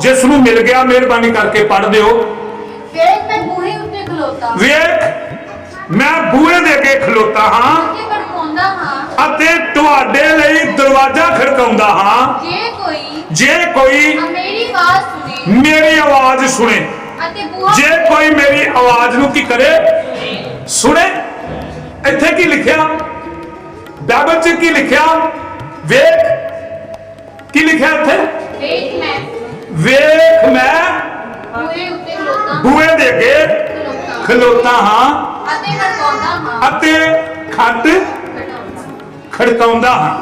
ਜਿਸ ਨੂੰ ਮਿਲ ਗਿਆ ਮਿਹਰਬਾਨੀ ਕਰਕੇ ਪੜ੍ਹ ਦਿਓ। ਵੇਖ ਮੈਂ ਬੂਹੇ ਉੱਤੇ ਖਲੋਤਾ। ਵੇਖ ਮੈਂ ਬੂਹੇ ਦੇ ਅੱਗੇ ਖਲੋਤਾ ਹਾਂ ਅਤੇ ਤੁਹਾਡੇ ਲਈ ਦਰਵਾਜ਼ਾ ਖੜਕਾਉਂਦਾ ਹਾਂ। ਜੇ ਕੋਈ ਜੇ ਕੋਈ ਮੇਰੀ ਆਵਾਜ਼ ਸੁਣੇ। ਮੇਰੀ ਆਵਾਜ਼ ਸੁਣੇ। ਅਤੇ ਬੂਹਾ ਜੇ ਕੋਈ ਮੇਰੀ ਆਵਾਜ਼ ਨੂੰ ਕੀ ਕਰੇ? ਸੁਣੇ। ਇੱਥੇ ਕੀ ਲਿਖਿਆ? ਬਾਈਬਲ 'ਚ ਕੀ ਲਿਖਿਆ? ਵੇਖ। ਕੀ ਲਿਖਿਆ ਇੱਥੇ? ਵੇਖ ਮੈਂ। ਵੇਖ ਮੈਂ ਬੂਹੇ ਉੱਤੇ ਖਲੋਤਾ। ਬੂਹੇ ਦੇ ਅੱਗੇ ਖਲੋਤਾ। ਹਾਂ। ਅਤੇ ਖੜਕਾਉਂਦਾ ਹਾਂ। ਅਤੇ ਖੱਟ ਖੜਕਾਉਂਦਾ ਖੜਕਾਉਂਦਾ ਹਾਂ।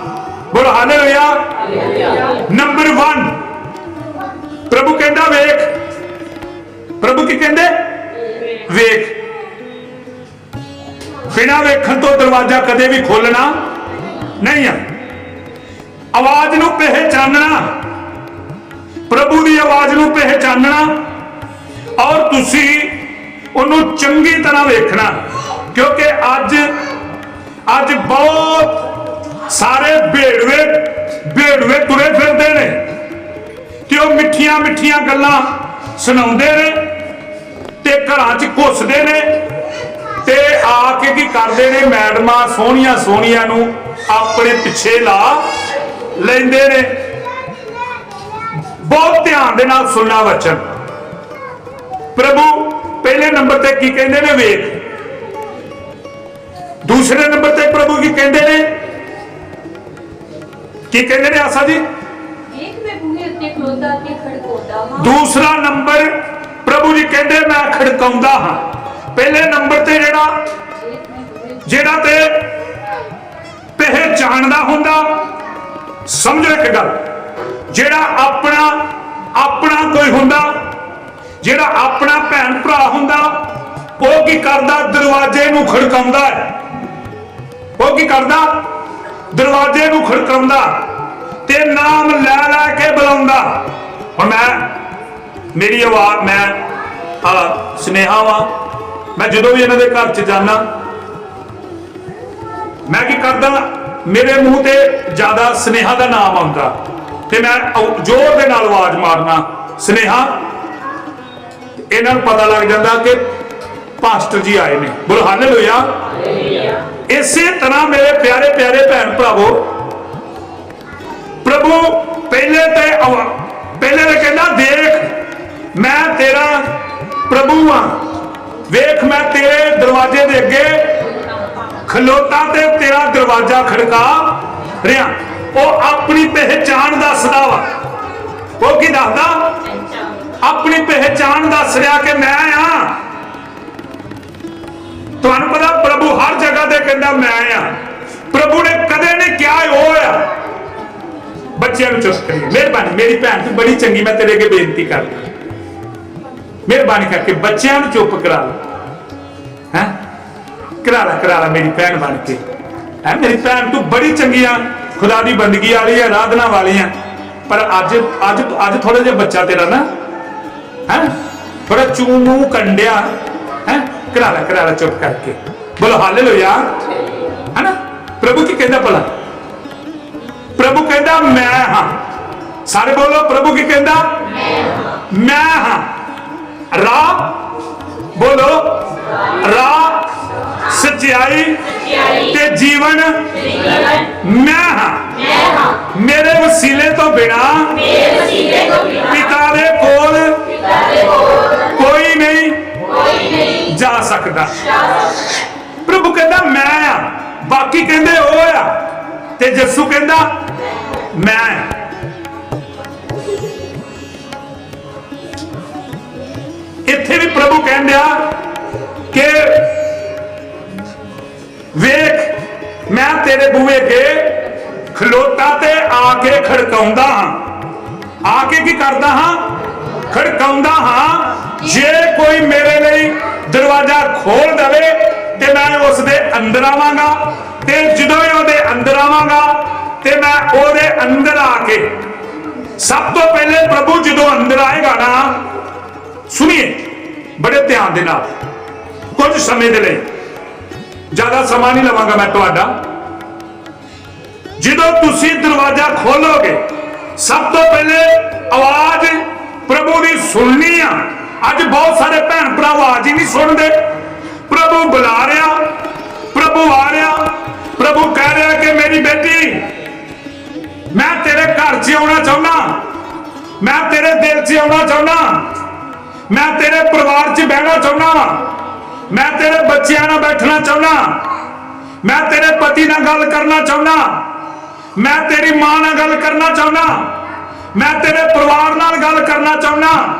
ਬੋਲ ਹਾਲੇਲੂਇਆ। ਨੰਬਰ 1 ਪ੍ਰਭੂ ਕਹਿੰਦਾ ਵੇਖ। ਪ੍ਰਭੂ ਕੀ ਕਹਿੰਦੇ? ਵੇਖ। ਬਿਨਾਂ ਵੇਖਣ ਤੋਂ ਦਰਵਾਜ਼ਾ ਕਦੇ ਵੀ ਖੋਲਣਾ ਨਹੀਂ ਆ। ਆਵਾਜ਼ ਨੂੰ ਪਹਿਚਾਨਣਾ। ਪ੍ਰਭੂ ਦੀ ਆਵਾਜ਼ ਨੂੰ ਪਹਿਚਾਨਣਾ ਔਰ ਤੁਸੀਂ ਉਹਨੂੰ ਚੰਗੀ ਤਰ੍ਹਾਂ ਵੇਖਣਾ। ਕਿਉਂਕਿ ਅੱਜ ਅੱਜ ਬਹੁਤ ਸਾਰੇ ਭੇੜਵੇ ਭੇੜਵੇ ਤੁਰੇ ਫਿਰਦੇ ਨੇ ਤੇ ਉਹ ਮਿੱਠੀਆਂ ਮਿੱਠੀਆਂ ਗੱਲਾਂ ਸੁਣਾਉਂਦੇ ਨੇ ਤੇ ਘਰਾਂ 'ਚ ਘੁੱਸਦੇ ਨੇ ਤੇ ਆ ਕੇ ਕੀ ਕਰਦੇ ਨੇ? ਮੈਡਮਾਂ ਸੋਹਣੀਆਂ ਸੋਹਣੀਆਂ ਨੂੰ ਆਪਣੇ ਪਿੱਛੇ ਲਾ ਲੈਂਦੇ ਨੇ। ਬਹੁਤ ਧਿਆਨ ਦੇ ਨਾਲ ਸੁਣਨਾ ਵਚਨ। ਪ੍ਰਭੂ ਪਹਿਲੇ ਨੰਬਰ ਤੇ ਕੀ ਕਹਿੰਦੇ ਨੇ ਵੇਖ। ਦੂਸਰੇ ਨੰਬਰ ਤੇ ਪ੍ਰਭੂ ਕੀ ਕਹਿੰਦੇ ਨੇ? ਕੀ ਕਹਿੰਦੇ ਨੇ ਆਸਾ ਜੀ? ਵੇਖ ਮੈਂ ਬੂਹੇ ਉੱਤੇ ਖਲੋਤਾ ਅਤੇ ਖੜਕਾਉਂਦਾ ਹਾਂ ਦੂਸਰਾ ਨੰਬਰ ਪ੍ਰਭੂ ਜੀ ਕਹਿੰਦੇ ਮੈਂ ਖੜਕਾਉਂਦਾ ਹਾਂ। ਪਹਿਲੇ ਨੰਬਰ ਤੇ ਜਿਹੜਾ ਜਿਹੜਾ ਤੇ ਪਹਿਚਾਣਦਾ ਹੁੰਦਾ। ਸਮਝੋ ਇੱਕ ਗੱਲ। ਜਿਹੜਾ ਆਪਣਾ ਆਪਣਾ ਕੋਈ ਹੁੰਦਾ, ਜਿਹੜਾ ਆਪਣਾ ਭੈਣ ਭਰਾ ਹੁੰਦਾ, ਉਹ ਕੀ ਕਰਦਾ? ਦਰਵਾਜ਼ੇ ਨੂੰ ਖੜਕਾਉਂਦਾ ਉਹ ਕੀ ਕਰਦਾ? ਦਰਵਾਜ਼ੇ ਨੂੰ ਖੜਕਾਉਂਦਾ ਤੇ ਨਾਮ ਲੈ ਲੈ ਕੇ ਬੁਲਾਉਂਦਾ। ਹੁਣ ਮੈਂ, ਮੇਰੀ ਆਵਾਜ਼, ਮੈਂ ਆ ਸੁਨੇਹਾ ਵਾਂ। ਮੈਂ ਜਦੋਂ ਵੀ ਇਹਨਾਂ ਦੇ ਘਰ ਚ ਜਾਣਾ ਮੈਂ ਕੀ ਕਰਦਾ? ਮੇਰੇ ਮੂੰਹ ਤੇ ਜ਼ਿਆਦਾ ਸਨੇਹਾ ਦਾ ਨਾਮ ਆਉਂਦਾ। ਤੇ ਮੈਂ ਜ਼ੋਰ ਦੇ ਨਾਲ ਆਵਾਜ਼ ਮਾਰਨਾ, ਸਨੇਹਾ ਇਹਨਾਂ ਨੂੰ ਪਤਾ ਲੱਗ ਜਾਂਦਾ ਕਿ ਪਾਸਟਰ ਜੀ ਆਏ ਨੇ। ਬੋਲ ਹਾਲੇਲੂਇਆ ਇਸੇ ਤਰ੍ਹਾਂ ਮੇਰੇ ਪਿਆਰੇ ਪਿਆਰੇ ਭੈਣ ਭਰਾਵੋ, ਪ੍ਰਭੂ ਪਹਿਲੇ ਤੇ ਪਹਿਲੇ ਤੇ ਕਹਿੰਦਾ, ਦੇਖ, ਮੈਂ ਤੇਰਾ ਪ੍ਰਭੂ ਆ ਵੇਖ, ਮੈਂ ਤੇਰੇ ਦਰਵਾਜ਼ੇ ਦੇ ਅੱਗੇ ਖਲੋਤਾ ਤੇ ਤੇਰਾ ਦਰਵਾਜ਼ਾ ਖੜਕਾ ਰਿਹਾ। ਉਹ ਆਪਣੀ ਪਹਿਚਾਣ ਦੱਸਦਾ ਵਾ। ਉਹ ਕੀ ਦੱਸਦਾ? ਆਪਣੀ ਪਹਿਚਾਣ ਦੱਸ ਰਿਹਾ ਕਿ ਮੈਂ ਆ। ਤੁਹਾਨੂੰ ਪਤਾ ਪ੍ਰਭੂ ਹਰ ਜਗ੍ਹਾ ਤੇ ਕਹਿੰਦਾ ਮੈਂ ਆ। ਪ੍ਰਭੂ ਨੇ ਕਦੇ ਨਹੀਂ ਕਿਹਾ ਉਹ ਆ। ਬੱਚਿਆਂ ਨੂੰ ਚੁੱਪ ਕਰੀ ਮਿਹਰਬਾਨੀ। ਮੇਰੀ ਭੈਣ, ਤੂੰ ਬੜੀ ਚੰਗੀ, ਮੈਂ ਤੇਰੇ ਅੱਗੇ ਬੇਨਤੀ ਕਰਦਾ। ਮਿਹਰਬਾਨੀ ਕਰਕੇ ਬੱਚਿਆਂ ਨੂੰ ਚੁੱਪ ਕਰਾ ਲੈ। ਹੈ? ਕਰਾ ਲੈ ਕਰਾ ਲੈ। ਮੇਰੀ ਭੈਣ ਬਣ ਕੇ। ਹੈ? ਮੇਰੀ ਭੈਣ, ਤੂੰ ਬੜੀ ਚੰਗੀ ਆ। ਖੁਦਾ ਦੀ ਬੰਦਗੀ ਵਾਲੀ ਆ ਆਰਾਧਨਾ ਵਾਲੀ ਆ। ਪਰ ਅੱਜ ਅੱਜ ਅੱਜ ਥੋੜਾ ਜਿਹਾ ਬੱਚਾ ਤੇਰਾ ਨਾ, ਹੈ? ਥੋੜਾ ਚੂ ਕੰਡਿਆ, ਹੈ? ਕਰਾ ਲੈ ਕਰਾ ਲੈ ਚੁੱਪ ਕਰਕੇ। ਬੋਲੋ, ਹਾਲੇਲੂਇਆ। ਹੈ ਨਾ ਪ੍ਰਭੂ ਕੀ ਕਹਿੰਦਾ ਭਲਾ? ਪ੍ਰਭੂ ਕਹਿੰਦਾ, ਮੈਂ ਹਾਂ। ਸਾਰੇ ਬੋਲੋ, ਪ੍ਰਭੂ ਕੀ ਕਹਿੰਦਾ? ਮੈਂ ਹਾਂ। ਰਾਹ ਬੋਲੋ ਰਾਹ ਸਚਾਈ ਤੇ ਜੀਵਨ ਮੈਂ ਹਾਂ। ਮੇਰੇ ਵਸੀਲੇ ਤੋਂ ਬਿਨਾ ਪਿਤਾ ਦੇ ਕੋਲ ਕੋਈ ਨਹੀਂ ਜਾ ਸਕਦਾ। ਪ੍ਰਭੂ ਕਹਿੰਦਾ, ਮੈਂ ਆ। ਬਾਕੀ ਕਹਿੰਦੇ, ਉਹ ਆ। ਤੇ ਯਿਸੂ ਕਹਿੰਦਾ, ਮੈਂ ਆ। ਇੱਥੇ ਵੀ ਪ੍ਰਭੂ ਕਹਿੰਦਿਆ ਕਿ ਵੇਖ, ਮੈਂ ਤੇਰੇ ਬੂਹੇ ਅੱਗੇ ਖਲੋਤਾ ਤੇ ਆ ਕੇ ਖੜਕਾਉਂਦਾ ਹਾਂ। ਆ ਕੇ ਕੀ ਕਰਦਾ ਹਾਂ? ਖੜਕਾਉਂਦਾ ਹਾਂ, ਜੇ ਕੋਈ ਮੇਰੇ ਲਈ ਦਰਵਾਜ਼ਾ ਖੋਲ ਦੇਵੇ ਤੇ ਮੈਂ ਉਸ ਦੇ ਅੰਦਰ ਆਵਾਂਗਾ ਤੇ ਜਦੋਂ ਹੀ ਉਹਦੇ ਅੰਦਰ ਆਵਾਂਗਾ ਤੇ ਮੈਂ ਉਹਦੇ ਅੰਦਰ ਆ ਕੇ, ਸਭ ਤੋਂ ਪਹਿਲੇ ਪ੍ਰਭੂ ਜਦੋਂ ਅੰਦਰ ਆਏਗਾ ਨਾ, ਸੁਣੀਏ, ਬੜੇ ਧਿਆਨ ਦੇ ਨਾਲ, ਕੁਝ ਸਮੇਂ ਦੇ ਲਈ। ਜ਼ਿਆਦਾ ਸਮਾਂ ਨਹੀਂ ਲਵਾਂਗਾ ਮੈਂ ਤੁਹਾਡਾ। ਜਦੋਂ ਤੁਸੀਂ ਦਰਵਾਜ਼ਾ ਖੋਲੋਗੇ, ਸਭ ਤੋਂ ਪਹਿਲੇ ਆਵਾਜ਼ ਪ੍ਰਭੂ ਦੀ ਸੁਣਨੀ ਆ। ਅੱਜ ਬਹੁਤ ਸਾਰੇ ਭੈਣ ਭਰਾ ਆਵਾਜ਼ ਹੀ ਨਹੀਂ ਸੁਣਦੇ। ਪ੍ਰਭੂ ਬੁਲਾ ਰਿਹਾ, ਪ੍ਰਭੂ ਆ ਰਿਹਾ, ਪ੍ਰਭੂ ਕਹਿ ਰਿਹਾ ਕਿ ਮੇਰੀ ਬੇਟੀ, ਮੈਂ ਤੇਰੇ ਘਰ 'ਚ ਆਉਣਾ ਚਾਹੁੰਦਾ। ਮੈਂ ਤੇਰੇ ਦਿਲ 'ਚ ਆਉਣਾ ਚਾਹੁੰਦਾ। ਮੈਂ ਤੇਰੇ ਪਰਿਵਾਰ 'ਚ ਬਹਿਣਾ ਚਾਹੁੰਦਾ। ਮੈਂ ਤੇਰੇ ਬੱਚਿਆਂ ਨਾਲ ਬੈਠਣਾ ਚਾਹੁੰਦਾ। ਮੈਂ ਤੇਰੇ ਪਤੀ ਨਾਲ ਗੱਲ ਕਰਨਾ ਚਾਹੁੰਦਾ। ਮੈਂ ਤੇਰੀ ਮਾਂ ਨਾਲ ਗੱਲ ਕਰਨਾ ਚਾਹੁੰਦਾ। ਮੈਂ ਤੇਰੇ ਪਰਿਵਾਰ ਨਾਲ ਗੱਲ ਕਰਨਾ ਚਾਹੁੰਦਾ।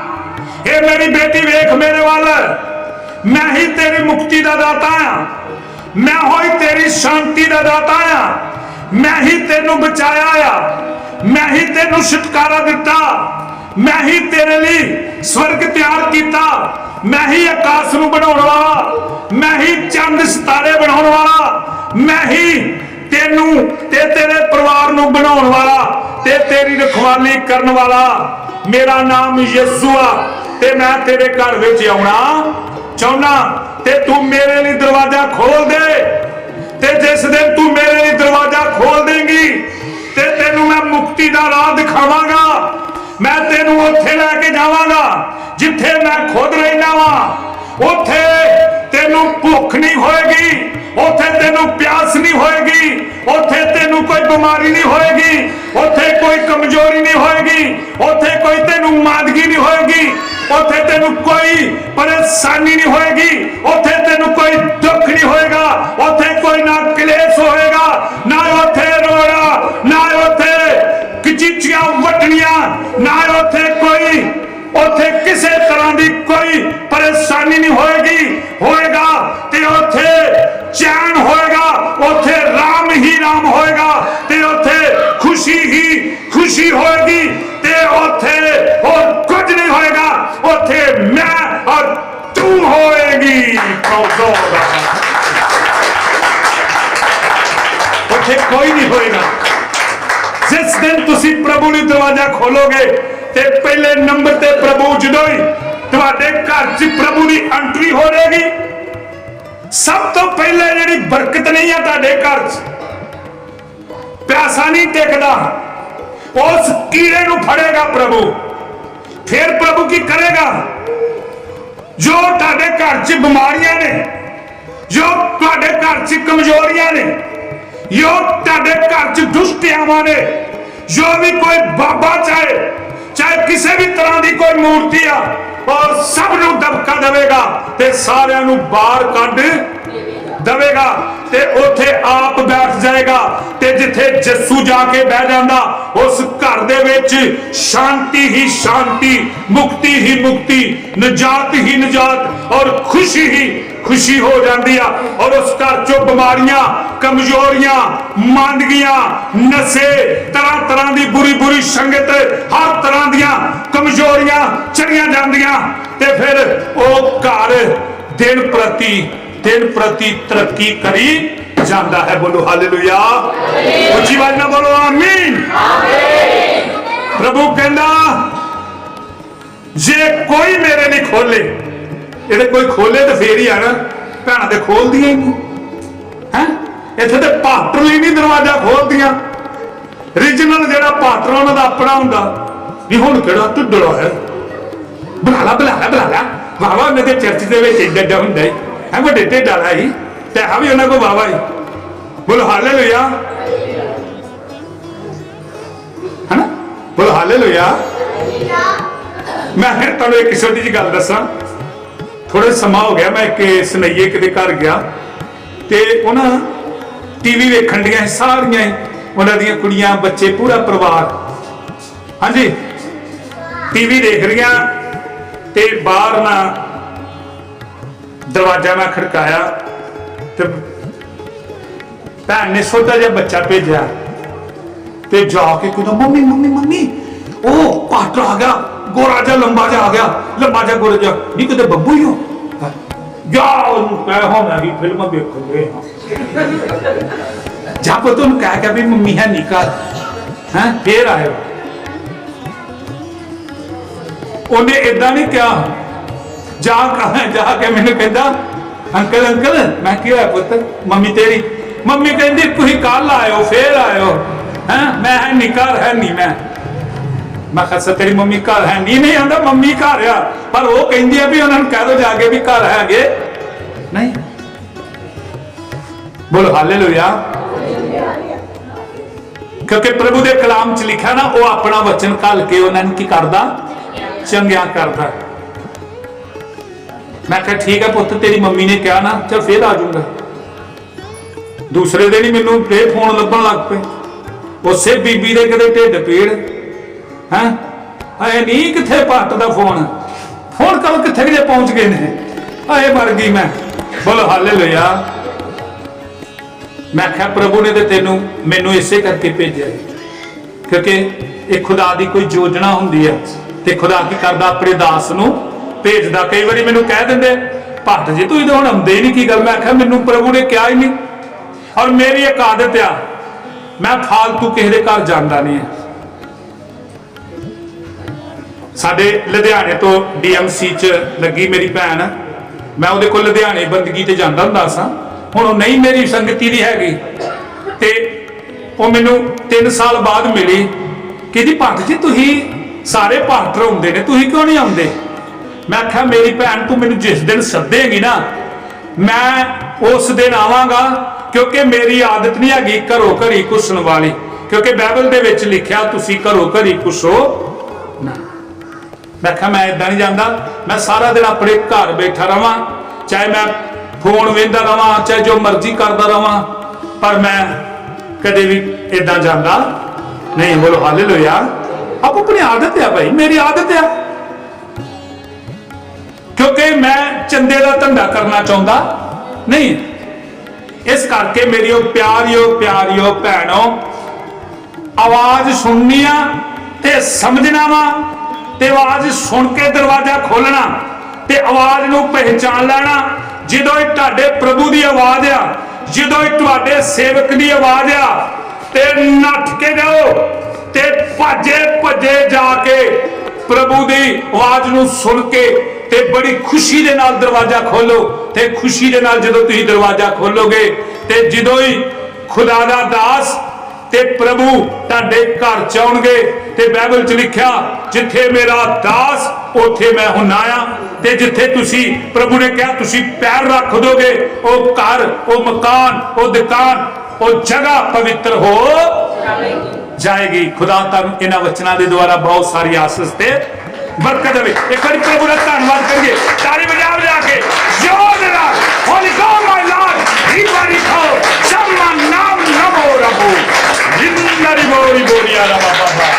ਇਹ ਮੇਰੀ ਬੇਟੀ, ਵੇਖ ਮੇਰੇ ਵੱਲ। ਮੈਂ ਹੀ ਤੇਰੀ ਮੁਕਤੀ ਦਾ ਦਾਤਾ ਆ ਮੈਂ ਹੋਈ ਤੇਰੀ ਸ਼ਾਂਤੀ ਦਾ ਦਾਤਾ ਆ ਮੈਂ ਹੀ ਤੈਨੂੰ ਬਚਾਇਆ ਆ। ਮੈਂ ਹੀ ਤੈਨੂੰ ਛੁਟਕਾਰਾ ਦਿੱਤਾ। ਮੈਂ ਹੀ ਤੇਰੇ ਲਈ ਸਵਰਗ ਤਿਆਰ ਕੀਤਾ। ਮੈਂ ਹੀ ਆਕਾਸ਼ ਨੂੰ ਬਣਾਉਣ ਵਾਲਾ, ਮੈਂ ਹੀ ਚੰਦ ਸਿਤਾਰੇ ਬਣਾਉਣ ਵਾਲਾ, ਮੈਂ ਹੀ ਤੈਨੂੰ ਤੇ ਤੇਰੇ ਪਰਿਵਾਰ ਨੂੰ ਬਣਾਉਣ ਵਾਲਾ ਤੇ ਤੇਰੀ ਰਖਵਾਲੀ ਕਰਨ ਵਾਲਾ। ਮੇਰਾ ਨਾਮ ਯਿਸੂ ਆ ਤੇ ਮੈਂ ਤੇਰੇ ਘਰ ਵਿੱਚ ਆਉਣਾ ਚਾਹੁੰਦਾ ਤੇ ਤੂੰ ਮੇਰੇ ਲਈ ਦਰਵਾਜ਼ਾ ਖੋਲ ਦੇ। ਤੇ ਜਿਸ ਦਿਨ ਤੂੰ ਮੇਰੇ ਲਈ ਦਰਵਾਜ਼ਾ ਖੋਲ ਦੇਂਗੀ, ਤੇ ਤੈਨੂੰ ਮੈਂ ਮੁਕਤੀ ਦਾ ਰਾਹ ਦਿਖਾਵਾਂਗਾ। ਮੈਂ ਤੈਨੂੰ ਉੱਥੇ ਲੈ ਕੇ ਜਾਵਾਂਗਾ। ਜਿੱਥੇ ਮੈਂ ਖੁਦ ਰਹਿਣਾ ਵਾਂ, ਉੱਥੇ ਤੈਨੂੰ ਭੁੱਖ ਨਹੀਂ ਹੋਏਗੀ, ਉੱਥੇ ਤੈਨੂੰ ਪਿਆਸ ਨਹੀਂ ਹੋਏਗੀ, ਉੱਥੇ ਤੈਨੂੰ ਕੋਈ ਬਿਮਾਰੀ ਨਹੀਂ ਹੋਏਗੀ, ਉੱਥੇ ਕੋਈ ਕਮਜ਼ੋਰੀ ਨਹੀਂ ਹੋਏਗੀ, ਉੱਥੇ ਕੋਈ ਤੈਨੂੰ ਮਾਦਗੀ ਨਹੀਂ ਹੋਏਗੀ, ਉੱਥੇ ਤੈਨੂੰ ਕੋਈ ਪਰੇਸ਼ਾਨੀ ਨਹੀਂ ਹੋਏਗੀ, ਉੱਥੇ ਤੈਨੂੰ ਕੋਈ ਦੁੱਖ ਨਹੀਂ ਹੋਏਗਾ ਉੱਥੇ ਕੋਈ ਨਾ ਕਲੇਸ਼ ਹੋਏਗਾ ਨਾ ਉੱਥੇ ਰੋਣਾ ਨਾ ਉੱਥੇ ਕਚੀਚੀਆਂ ਵਟਣੀਆਂ ਨਾ ਉੱਥੇ ਕੋਈ ਉੱਥੇ ਕਿਸੇ ਤਰ੍ਹਾਂ ਦੀ ਕੋਈ ਪਰੇਸ਼ਾਨੀ ਨਹੀਂ ਹੋਏਗੀ ਹੋਏਗਾ ਤੇ ਉੱਥੇ ਚੈਨ ਹੋਏਗਾ ਉੱਥੇ ਰਾਮ ਹੀ ਰਾਮ ਹੋਏਗਾ ਤੇ ਉੱਥੇ ਖੁਸ਼ੀ ਹੀ ਖੁਸ਼ੀ ਹੋਏਗੀ ਤੇ ਉੱਥੇ ਹੋਰ ਕੁਝ ਨਹੀਂ ਹੋਏਗਾ ਉੱਥੇ ਮੈਂ ਔਰ ਤੂੰ ਹੋਏਗੀ ਉੱਥੇ ਕੋਈ ਨਹੀਂ ਹੋਏਗਾ ਜਿਸ ਦਿਨ ਤੁਸੀਂ ਪ੍ਰਭੂ ਲਈ ਦਰਵਾਜ਼ਾ ਖੋਲੋਗੇ ਤੇ ਪਹਿਲੇ ਨੰਬਰ ਤੇ ਪ੍ਰਭੂ ਜਦੋਂ ਹੀ ਤੁਹਾਡੇ ਘਰ 'ਚ ਪ੍ਰਭੂ ਦੀ ਐਂਟਰੀ ਹੋ ਜਾਏਗੀ, ਸਭ ਤੋਂ ਪਹਿਲੇ ਜਿਹੜੀ ਬਰਕਤ ਨਹੀਂ ਆ ਤੁਹਾਡੇ ਘਰ 'ਚ, ਪਿਆਸਾ ਨਹੀਂ ਟਿਕਦਾ। ਉਸ ਕੀੜੇ ਨੂੰ ਫੜੇਗਾ ਪ੍ਰਭੂ। ਫਿਰ ਪ੍ਰਭੂ ਕੀ ਕਰੇਗਾ? ਜੋ ਤੁਹਾਡੇ ਘਰ 'ਚ ਬਿਮਾਰੀਆਂ ਨੇ, ਜੋ ਤੁਹਾਡੇ ਘਰ 'ਚ ਕਮਜ਼ੋਰੀਆਂ ਨੇ, ਜੋ ਤੁਹਾਡੇ ਘਰ 'ਚ ਦੁਸ਼ਟਿਆਵਾਂ ਨੇ, ਜੋ ਵੀ ਕੋਈ ਬਾਬਾ ਚਾਹੇ ਚਾਹੇ ਕਿਸੇ ਵੀ ਤਰ੍ਹਾਂ ਦੀ ਕੋਈ ਮੂਰਤੀ ਆ ਔਰ ਸਭ ਨੂੰ ਦਬਕਾ ਦੇਵੇਗਾ ਤੇ ਸਾਰਿਆਂ ਨੂੰ ਬਾਹਰ ਕੱਢ ਦਵੇਗਾ ਤੇ ਉੱਥੇ ਆਪ ਬੈਠ ਜਾਏਗਾ ਤੇ ਜਿੱਥੇ ਜੱਸੂ ਜਾ ਕੇ ਬਹਿ ਜਾਂਦਾ, ਉਸ ਘਰ ਦੇ ਵਿੱਚ ਸ਼ਾਂਤੀ ਹੀ ਸ਼ਾਂਤੀ, ਮੁਕਤੀ ਹੀ ਮੁਕਤੀ, ਨਜਾਤ ਹੀ ਨਜਾਤ ਔਰ ਖੁਸ਼ੀ ਹੀ ਖੁਸ਼ੀ ਹੋ ਜਾਂਦੀ ਆ ਔਰ ਉਸ ਘਰ ਚੋਂ ਬਿਮਾਰੀਆਂ, ਕਮਜ਼ੋਰੀਆਂ, ਮੰਦਗੀਆਂ, ਨਸ਼ੇ, ਤਰ੍ਹਾਂ ਤਰ੍ਹਾਂ ਦੀ ਬੁਰੀ ਬੁਰੀ ਸੰਗਤ, ਹਰ ਤਰ੍ਹਾਂ ਦੀਆਂ ਕਮਜ਼ੋਰੀਆਂ ਚੜੀਆਂ ਜਾਂਦੀਆਂ ਤੇ ਫਿਰ ਉਹ ਘਰ ਦਿਨ ਪ੍ਰਤੀ ਦਿਨ ਪ੍ਰਤੀ ਤਰੱਕੀ ਕਰੀ ਜਾਂਦਾ ਹੈ। ਬੋਲੋ ਹਾਲੇਲੂਇਆ। ਉੱਚੀ ਆਵਾਜ਼ ਨਾਲ ਬੋਲੋ, ਆਮੀਨ। ਪ੍ਰਭੂ ਕਹਿੰਦਾ, ਜੇ ਕੋਈ ਮੇਰੇ ਲਈ ਖੋਲੇ ਇਹਦੇ ਕੋਈ ਖੋਲੇ ਤੇ ਫੇਰ ਹੀ ਆ ਨਾ, ਭੈਣਾਂ ਤੇ ਖੋਲਦੀਆਂ ਹੀ ਨਹੀਂ। ਹੈ? ਇੱਥੇ ਤੇ ਪਾਟਰ ਹੀ ਨਹੀਂ ਦਰਵਾਜ਼ਾ ਖੋਲਦੀਆਂ। ਰੀਜਨਲ ਜਿਹੜਾ ਪਾਟਰ ਉਹਨਾਂ ਦਾ ਆਪਣਾ ਹੁੰਦਾ। ਵੀ ਹੁਣ ਕਿਹੜਾ ਢੁੱਡੜਾ ਹੈ? ਬੁਲਾ ਲਾ ਬੁਲਾ ਲਾ ਬੁਲਾ ਲਾ। ਵਾਵਾ ਉਹਨਾਂ ਦੇ ਚਰਚ ਦੇ ਵਿੱਚ ਏਡਾ ਏਡਾ ਹੁੰਦਾ ਹੈ ਹੈ ਵੱਡੇ ਢਿੱਡ ਵਾਲਾ ਹੀ ਤੇ ਆ ਵੀ ਉਹਨਾਂ ਕੋ ਵਾਵਾ ਹੀ ਬੋਲ, ਹਾਲੇਲੂਇਆ। ਹਨਾ? ਬੋਲ, ਹਾਲੇਲੂਇਆ। ਮੈਂ ਤੁਹਾਨੂੰ ਇੱਕ ਛੋਟੀ ਜਿਹੀ ਗੱਲ ਦੱਸਾਂ। ਥੋੜਾ ਸਮਾਂ ਹੋ ਗਿਆ, ਮੈਂ ਇੱਕ ਸੁਨਈਏ ਕਿਤੇ ਘਰ ਗਿਆ। ਤੇ ਉਹਨਾਂ ਟੀਵੀ ਵੇਖਣ ਡੀਆਂ ਸਾਰੀਆਂ ਉਹਨਾਂ ਦੀਆਂ ਕੁੜੀਆਂ, ਬੱਚੇ, ਪੂਰਾ ਪਰਿਵਾਰ। ਹਾਂਜੀ? ਟੀਵੀ ਦੇਖ ਰਹੀਆਂ ਤੇ ਬਾਹਰ ਨਾ ਦਰਵਾਜ਼ਾ ਮੈਂ ਖੜਕਾਇਆ ਤੇ ਭੈਣ ਨੇ ਛੋਟਾ ਜਿਹਾ ਬੱਚਾ ਭੇਜਿਆ ਤੇ ਜਾ ਕੇ ਕਹਿੰਦਾ ਮੰਮੀ ਮੰਮੀ ਮੰਮੀ, ਉਹ ਪਾਟਰ ਆ ਗਿਆ, ਗੋਰਾ ਜਿਹਾ, ਲੰਬਾ ਜਿਹਾ ਆ ਗਿਆ, ਲੰਬਾ ਜਿਹਾ, ਗੋਰਾ ਜਿਹਾ, ਨਹੀਂ ਕਿਤੇ ਬੱਬੂ ਹੀ ਹੋ? ਜਾ ਉਹਨੂੰ ਕਹਿ ਹੋਣਾ ਵੀ ਫਿਲਮਾਂ ਵੇਖੋਗੇ ਜਾ ਪੁੱਤ ਉਹਨੂੰ ਕਹਿ ਕੇ ਵੀ ਮੰਮੀ ਹੈ ਨਿਕਲ ਹੈ, ਫੇਰ ਆਇਓ। ਉਹਨੇ ਇਦਾਂ ਨਹੀਂ ਕਿਹਾ। ਜਾ ਕਹਾਂ ਜਾ ਕੇ ਮੈਨੂੰ ਕਹਿੰਦਾ ਅੰਕਲ ਅੰਕਲ ਮੈਂ ਕੀ ਹੋਇਆ ਪੁੱਤ? ਮੰਮੀ ਤੇਰੀ ਮੰਮੀ ਕਹਿੰਦੀ ਤੁਸੀਂ ਕੱਲ ਆਇਓ ਫੇਰ ਆਇਓ। ਹੈ? ਮੈਂ ਹੈ ਨਿਕਲ ਹੈ ਨਹੀਂ ਮੈਂ। ਮੈਂ ਕਿਹਾ "ਸਰ, ਤੇਰੀ ਮੰਮੀ ਘਰ ਹੈ ਨਹੀਂ ਨਹੀਂ ਆਂਦਾ ਮੰਮੀ ਘਰ ਆ। ਪਰ ਉਹ ਕਹਿੰਦੀ ਆ ਵੀ ਉਹਨਾਂ ਨੂੰ ਕਹਿ ਦੋ ਜਾ ਕੇ ਵੀ ਘਰ ਹੈਗੇ। ਨਹੀਂ। ਬੋਲੋ ਹਾਲੇਲੂਇਆ। ਕਿਉਂਕਿ ਪ੍ਰਭੂ ਦੇ ਕਲਾਮ 'ਚ ਲਿਖਿਆ ਨਾ ਉਹ ਆਪਣਾ ਵਚਨ ਘੱਲ ਕੇ ਉਹਨਾਂ ਨੂੰ ਕੀ ਕਰਦਾ? ਚੰਗਿਆ ਕਰਦਾ। ਮੈਂ ਕਿਹਾ, ਠੀਕ ਹੈ ਪੁੱਤ, ਤੇਰੀ ਮੰਮੀ ਨੇ ਕਿਹਾ ਨਾ, ਚਲ ਫੇਰ ਆ ਜਾਊਂਗਾ। ਦੂਸਰੇ ਦਿਨ ਹੀ ਮੈਨੂੰ ਫੇਰ ਫੋਨ ਲੱਭਣ ਲੱਗ ਪਏ। ਉਸੇ ਬੀਬੀ ਦੇ ਕਦੇ ਢਿੱਡ ਪੀੜ। ਹੈ? ਹਾਏ ਨਹੀਂ ਕਿੱਥੇ ਪੱਟ ਦਾ ਫੋਨ? ਫੋਨ ਕਰੋ ਕਿੱਥੇ ਜੇ ਪਹੁੰਚ ਗਏ ਨੇ? ਹਾਏ, ਮਰ ਗਈ ਮੈਂ। ਬੋਲੋ ਹਾਲੇਲੂਇਆ ਮੈਂ ਕਿਹਾ, ਪ੍ਰਭੂ ਨੇ ਤੇ ਤੈਨੂੰ ਮੈਨੂੰ ਇਸੇ ਕਰਕੇ ਭੇਜਿਆ ਕਿਉਂਕਿ ਇਹ ਖੁਦਾ ਦੀ ਕੋਈ ਯੋਜਨਾ ਹੁੰਦੀ ਹੈ ਤੇ ਖੁਦਾ ਕੀ ਕਰਦਾ? ਆਪਣੇ ਦਾਸ ਨੂੰ ਭੇਜਦਾ, ਕਈ ਵਾਰੀ ਮੈਨੂੰ ਕਹਿ ਦਿੰਦੇ ਭੱਟ ਜੀ, ਤੁਸੀਂ ਇਹਦੇ ਹੁਣ ਆਉਂਦੇ ਹੀ ਨਹੀਂ ਕੀ ਗੱਲ? ਮੈਂ ਕਿਹਾ ਮੈਨੂੰ ਪ੍ਰਭੂ ਨੇ ਕਿਹਾ ਹੀ ਨਹੀਂ। ਔਰ ਮੇਰੀ ਇੱਕ ਆਦਤ ਆ, ਮੈਂ ਫਾਲਤੂ ਕਿਸੇ ਦੇ ਘਰ ਜਾਂਦਾ ਨਹੀਂ ਸਾਡੇ ਲੁਧਿਆਣੇ ਤੋਂ ਡੀਐਮਸੀ ਚ ਲੱਗੀ ਮੇਰੀ ਭੈਣ। ਮੈਂ ਉਹਦੇ ਕੋਲ ਲੁਧਿਆਣੇ ਬੰਦਗੀ ਤੇ ਜਾਂਦਾ ਹੁੰਦਾ ਸਾਂ। ਹੁਣ ਉਹ ਨਹੀਂ ਮੇਰੀ ਸੰਗਤੀ ਦੀ ਹੈਗੀ। ਤੇ ਉਹ ਮੈਨੂੰ 3 ਸਾਲ ਬਾਅਦ ਮਿਲੀ ਕਿ ਜੀ, ਭਗਤ ਜੀ, ਤੁਸੀਂ ਸਾਰੇ ਪਾਸਟਰ ਹੁੰਦੇ ਨੇ, ਤੁਸੀਂ ਕਿਉਂ ਨਹੀਂ ਆਉਂਦੇ? ਮੈਂ ਆਖਿਆ ਮੇਰੀ ਭੈਣ ਤੂੰ ਮੈਨੂੰ ਜਿਸ ਦਿਨ ਸੱਦੇਗੀ ਨਾ, ਮੈਂ ਉਸ ਦਿਨ ਆਵਾਂਗਾ, ਕਿਉਂਕਿ ਮੇਰੀ ਆਦਤ ਨਹੀਂ ਹੈਗੀ ਘਰੋਂ ਘਰੀ ਕੁਸਣ ਵਾਲੀ, ਕਿਉਂਕਿ ਬਾਈਬਲ ਦੇ ਵਿੱਚ ਲਿਖਿਆ, ਤੁਸੀਂ ਘਰੋਂ ਘਰੀ ਕੁਸੋ ਨਾ। ਮੈਂ ਕਿਹਾ, ਮੈਂ ਇਦਾਂ ਨਹੀਂ ਜਾਂਦਾ, ਮੈਂ ਸਾਰਾ ਦਿਨ ਆਪਣੇ ਘਰ ਬੈਠਾ ਰਵਾਂ, ਚਾਹੇ ਮੈਂ ਫੋਨ ਵੇਂਦਾ ਰਵਾਂ, ਚਾਹੇ ਜੋ ਮਰਜ਼ੀ ਕਰਦਾ ਰਵਾਂ, ਪਰ ਮੈਂ ਕਦੇ ਵੀ ਇਦਾਂ ਜਾਂਦਾ ਨਹੀਂ। ਬੋਲੋ, ਹਾਲੇਲੂਇਆ। ਆਪ ਆਪਣੀ ਆਦਤ ਆ ਭਾਈ, ਮੇਰੀ ਆਦਤ ਆ। ਕਿਉਂਕਿ ਮੈਂ ਚੰਦੇ ਦਾ ਧੰਦਾ ਕਰਨਾ ਚਾਹੁੰਦਾ, ਨਹੀਂ। ਇਸ ਕਰਕੇ ਮੇਰੀਓ ਪਿਆਰਿਓ ਪਿਆਰਿਓ ਭੈਣੋ, ਆਵਾਜ਼ ਸੁਣਨੀ ਆ ਤੇ ਸਮਝਣਾ ਵਾ ਤੇ ਆਵਾਜ਼ ਸੁਣ ਕੇ ਦਰਵਾਜ਼ਾ ਖੋਲਣਾ ਤੇ ਆਵਾਜ਼ ਨੂੰ ਪਹਿਚਾਨ ਲੈਣਾ। ਜਦੋਂ ਇਹ ਤੁਹਾਡੇ ਪ੍ਰਭੂ ਦੀ ਆਵਾਜ਼ ਆ, ਜਦੋਂ ਇਹ ਤੁਹਾਡੇ ਸੇਵਕ ਦੀ ਆਵਾਜ਼ ਆ, ਤੇ ਨੱਠ ਕੇ ਜਾਓ ਤੇ ਭੱਜੇ ਭੱਜੇ ਜਾ ਕੇ ਪ੍ਰਭੂ ਦੀ ਆਵਾਜ਼ ਨੂੰ ਸੁਣ ਕੇ ਤੇ ਬੜੀ ਖੁਸ਼ੀ ਦੇ ਨਾਲ ਦਰਵਾਜ਼ਾ ਖੋਲੋ ਤੇ ਖੁਸ਼ੀ ਦੇ ਨਾਲ ਜਦੋਂ ਤੁਸੀਂ ਦਰਵਾਜ਼ਾ ਖੋਲੋਗੇ ਤੇ ਜਦੋਂ ਹੀ ਖੁਦਾ ਦਾ ਦਾਸ ਤੇ ਪ੍ਰਭੂ ਤੁਹਾਡੇ ਘਰ ਚ ਆਉਣਗੇ ਤੇ ਬਾਈਬਲ ਚ ਲਿਖਿਆ ਜਿੱਥੇ ਮੇਰਾ ਦਾਸ ਉੱਥੇ ਮੈਂ ਹੁੰਨਾ ਆ ਤੇ ਜਿੱਥੇ ਤੁਸੀਂ ਪ੍ਰਭੂ ਨੇ ਕਿਹਾ ਤੁਸੀਂ ਪੈਰ ਰੱਖ ਦੋਗੇ ਉਹ ਘਰ ਉਹ ਮਕਾਨ ਉਹ ਦੁਕਾਨ ਉਹ ਜਗ੍ਹਾ ਪਵਿੱਤਰ ਹੋ ਜਾਏਗੀ। ਖੁਦਾ ਤੁਹਾਨੂੰ ਇਹਨਾਂ ਵਚਨਾਂ ਦੇ ਦੁਆਰਾ ਬਹੁਤ ਸਾਰੀ ਆਸੀਸ ਤੇ ਬਰਕਤ ਦੇਵੇ ਇੱਕ ਵਾਰੀ ਪ੍ਰਭੂ ਦਾ ਧੰਨਵਾਦ ਕਰੀਏ। ਤਾਲੀ ਵਜਾ ਵਜਾ ਕੇ ਜੋਰ ਦੇ ਨਾਲ ਹੋਲੀ ਗੋਡ ਮਾਈ ਲਾਰਡ ਰੀਪਾਰੀ ਖਾਓ ਸ਼ਮਾ ਨਾਮ ਨਮੋ ਰਬੂ। ਜਿੰਨਾ ਮੋਰੀ ਬੋਰੀਆ ਰਾ ਬਾਬਾ